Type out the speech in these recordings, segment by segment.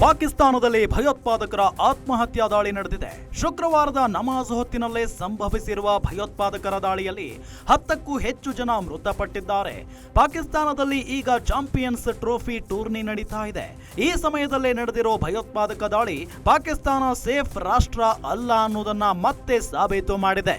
ಪಾಕಿಸ್ತಾನದಲ್ಲಿ ಭಯೋತ್ಪಾದಕರ ಆತ್ಮಹತ್ಯಾ ದಾಳಿ ನಡೆದಿದೆ. ಶುಕ್ರವಾರದ ನಮಾಜ್ ಹೊತ್ತಿನಲ್ಲೇ ಸಂಭವಿಸಿರುವ ಭಯೋತ್ಪಾದಕರ ದಾಳಿಯಲ್ಲಿ ಹತ್ತಕ್ಕೂ ಹೆಚ್ಚು ಜನ ಮೃತಪಟ್ಟಿದ್ದಾರೆ. ಪಾಕಿಸ್ತಾನದಲ್ಲಿ ಈಗ ಚಾಂಪಿಯನ್ಸ್ ಟ್ರೋಫಿ ಟೂರ್ನಿ ನಡೀತಾ ಇದೆ. ಈ ಸಮಯದಲ್ಲೇ ನಡೆದಿರೋ ಭಯೋತ್ಪಾದಕ ದಾಳಿ ಪಾಕಿಸ್ತಾನ ಸೇಫ್ ರಾಷ್ಟ್ರ ಅಲ್ಲ ಅನ್ನೋದನ್ನ ಮತ್ತೆ ಸಾಬೀತು ಮಾಡಿದೆ.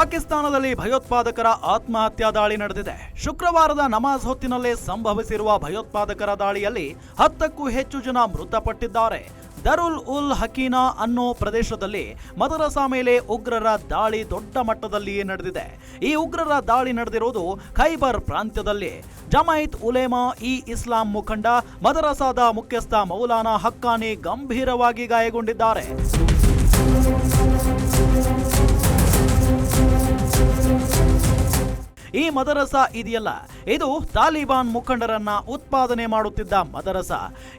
ಪಾಕಿಸ್ತಾನದಲ್ಲಿ ಭಯೋತ್ಪಾದಕರ ಆತ್ಮಹತ್ಯಾ ದಾಳಿ ನಡೆದಿದೆ. ಶುಕ್ರವಾರದ ನಮಾಜ್ ಹೊತ್ತಿನಲ್ಲೇ ಸಂಭವಿಸಿರುವ ಭಯೋತ್ಪಾದಕರ ದಾಳಿಯಲ್ಲಿ ಹತ್ತಕ್ಕೂ ಹೆಚ್ಚು ಜನ ಮೃತಪಟ್ಟಿದ್ದಾರೆ. ದರುಲ್ ಉಲ್ ಹಕೀನಾ ಅನ್ನೋ ಪ್ರದೇಶದಲ್ಲಿ ಮದರಸಾ ಮೇಲೆ ಉಗ್ರರ ದಾಳಿ ದೊಡ್ಡ ಮಟ್ಟದಲ್ಲಿಯೇ ನಡೆದಿದೆ. ಈ ಉಗ್ರರ ದಾಳಿ ನಡೆದಿರುವುದು ಖೈಬರ್ ಪ್ರಾಂತ್ಯದಲ್ಲಿ. ಜಮಾಯಿತ್ ಉಲೇಮಾ ಇ ಇಸ್ಲಾಂ ಮುಖಂಡ, ಮದರಸಾದ ಮುಖ್ಯಸ್ಥ ಮೌಲಾನಾ ಹಕ್ಕಾನಿ ಗಂಭೀರವಾಗಿ ಗಾಯಗೊಂಡಿದ್ದಾರೆ. ಈ ಮದರಸ ಇದೆಯಲ್ಲ? ಇದು ತಾಲಿಬಾನ್ ಮುಖಂಡರನ್ನ ಉತ್ಪಾದನೆ ಮಾಡುತ್ತಿದ್ದ ಮದರಸ.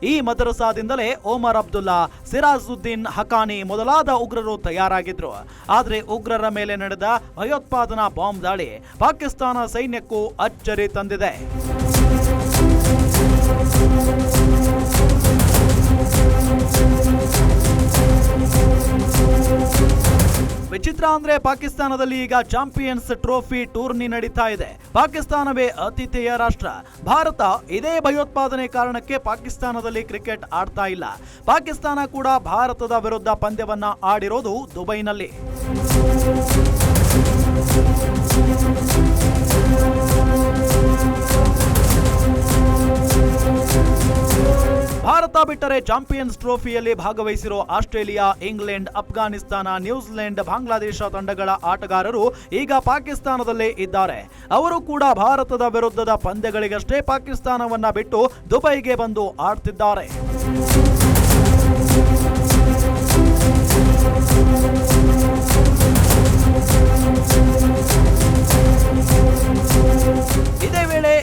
ಈ ಮದರಸಾದಿಂದಲೇ ಓಮರ್ ಅಬ್ದುಲ್ಲಾ, ಸಿರಾಜುದ್ದೀನ್ ಹಕಾನಿ ಮೊದಲಾದ ಉಗ್ರರು ತಯಾರಾಗಿದ್ರು. ಆದರೆ ಉಗ್ರರ ಮೇಲೆ ನಡೆದ ಭಯೋತ್ಪಾದನಾ ಬಾಂಬ್ ದಾಳಿ ಪಾಕಿಸ್ತಾನ ಸೈನ್ಯಕ್ಕೂ ಅಚ್ಚರಿ ತಂದಿದೆ. ವಿಚಿತ್ರ ಅಂದ್ರೆ ಪಾಕಿಸ್ತಾನದಲ್ಲಿ ಈಗ ಚಾಂಪಿಯನ್ಸ್ ಟ್ರೋಫಿ ಟೂರ್ನಿ ನಡೀತಾ ಇದೆ. ಪಾಕಿಸ್ತಾನವೇ ಅತಿಥೇಯ ರಾಷ್ಟ್ರ. ಭಾರತ ಇದೇ ಭಯೋತ್ಪಾದನೆ ಕಾರಣಕ್ಕೆ ಪಾಕಿಸ್ತಾನದಲ್ಲಿ ಕ್ರಿಕೆಟ್ ಆಡ್ತಾ ಇಲ್ಲ. ಪಾಕಿಸ್ತಾನ ಕೂಡ ಭಾರತದ ವಿರುದ್ಧ ಪಂದ್ಯವನ್ನ ಆಡಿರೋದು ದುಬೈನಲ್ಲಿ. ಬಿಟ್ಟರೆ ಚಾಂಪಿಯನ್ಸ್ ಟ್ರೋಫಿಯಲ್ಲಿ ಭಾಗವಹಿಸಿರೋ Australia, England, Afghanistan, New Zealand, Bangladesh ತಂಡಗಳ ಆಟಗಾರರು ಈಗ ಪಾಕಿಸ್ತಾನದಲ್ಲೇ ಇದ್ದಾರೆ. ಅವರು ಕೂಡ ಭಾರತದ ವಿರುದ್ಧದ ಪಂದ್ಯಗಳಿಗಷ್ಟೇ ಪಾಕಿಸ್ತಾನವನ್ನ ಬಿಟ್ಟು ದುಬೈಗೆ ಬಂದು ಆಡ್ತಿದ್ದಾರೆ.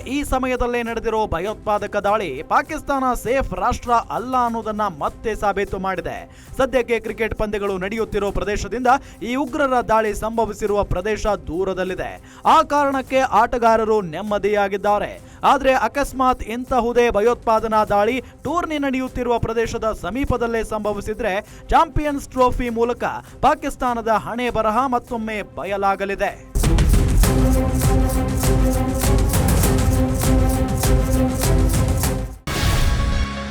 ಈ ಸಮಯದಲ್ಲೇ ನಡೆದಿರೋ ಭಯೋತ್ಪಾದಕ ದಾಳಿ ಪಾಕಿಸ್ತಾನ ಸೇಫ್ ರಾಷ್ಟ್ರ ಅಲ್ಲ ಅನ್ನೋದನ್ನ ಮತ್ತೆ ಸಾಬೀತು ಮಾಡಿದೆ. ಸದ್ಯಕ್ಕೆ ಕ್ರಿಕೆಟ್ ಪಂದ್ಯಗಳು ನಡೆಯುತ್ತಿರೋ ಪ್ರದೇಶದಿಂದ ಈ ಉಗ್ರರ ದಾಳಿ ಸಂಭವಿಸಿರುವ ಪ್ರದೇಶ ದೂರದಲ್ಲಿದೆ. ಆ ಕಾರಣಕ್ಕೆ ಆಟಗಾರರು ನೆಮ್ಮದಿಯಾಗಿದ್ದಾರೆ. ಆದ್ರೆ ಅಕಸ್ಮಾತ್ ಇಂತಹುದೇ ಭಯೋತ್ಪಾದನಾ ದಾಳಿ ಟೂರ್ನಿ ನಡೆಯುತ್ತಿರುವ ಪ್ರದೇಶದ ಸಮೀಪದಲ್ಲೇ ಸಂಭವಿಸಿದ್ರೆ ಚಾಂಪಿಯನ್ಸ್ ಟ್ರೋಫಿ ಮೂಲಕ ಪಾಕಿಸ್ತಾನದ ಹಣೆ ಬರಹ ಮತ್ತೊಮ್ಮೆ ಬಯಲಾಗಲಿದೆ.